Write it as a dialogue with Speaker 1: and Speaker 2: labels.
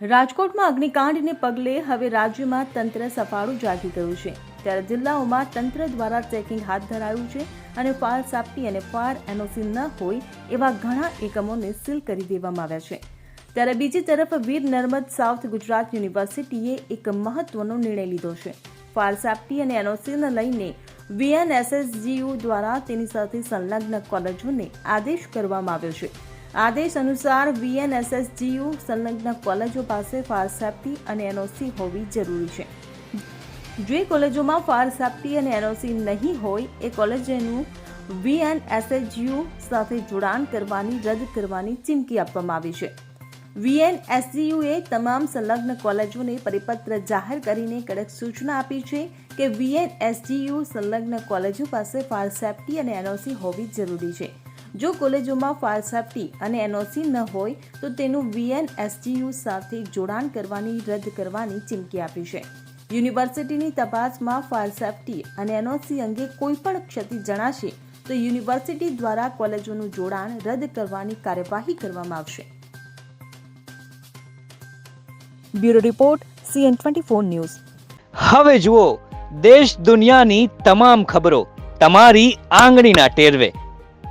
Speaker 1: રાજકોટમાં અગ્નિકાંડને પગલે હવે રાજ્યમાં તંત્ર સફાળું જાગી ગયું છે. ત્યારે જિલ્લાઓમાં તંત્ર દ્વારા ચેકિંગ હાથ ધરાયું છે અને ફાયર સેફ્ટી અને ફાયર એનઓસી ન હોય એવા ઘણા એકમોને સીલ કરી દેવામાં આવ્યા છે. ત્યારે બીજી તરફ વીર નર્મદ સાઉથ ગુજરાત યુનિવર્સિટીએ એક મહત્વનો નિર્ણય લીધો છે. ફાયર સેફ્ટી અને એનઓસીને લઈને વીએનએસએસજીયુ દ્વારા તેની સાથે સંલગ્ન કોલેજોને આદેશ કરવામાં આવ્યો છે. આદેશ અનુસાર વીએનએસએસજીયુ સંલગ્ન કોલેજો પાસે ફાયર સેફ્ટી અને એનઓસી હોવી જરૂરી છે. જે કોલેજોમાં ફાયર સેફ્ટી અને એનઓસી નહીં હોય, એ કોલેજોનું વીએનએસએચયુ સાથે જોડાણ કરવાની, રદ કરવાની ચીમકી આપવામાં આવી છે. વીએનએસસીયુએ તમામ સંલગ્ન કોલેજોને પરિપત્ર જાહેર કરીને કડક સૂચના આપી છે કે વીએનએસજીયુ સંલગ્ન કોલેજો પાસે ફાયર સેફ્ટી અને એનઓસી હોવી જરૂરી છે. જો કોલેજોમાં ફાયર સેફ્ટી અને એનઓસી ન હોય, તો તેનું વીએનએસજીયુ સાથે જોડાણ કરવાની, રદ કરવાની ચીમકી આપી છે. યુનિવર્સિટીની તપાસમાં ફાયર સેફ્ટી અને એનઓસી અંગે કોઈ પણ ક્ષતિ જણાશે, તો યુનિવર્સિટી દ્વારા કોલેજોનું જોડાણ રદ કરવાની કાર્યવાહી કરવામાં આવશે. Bureau report CN twenty four news.
Speaker 2: હવે જુઓ, દેશ દુનિયાની તમામ ખબરો, તમારી આંગળીના ટેરવે.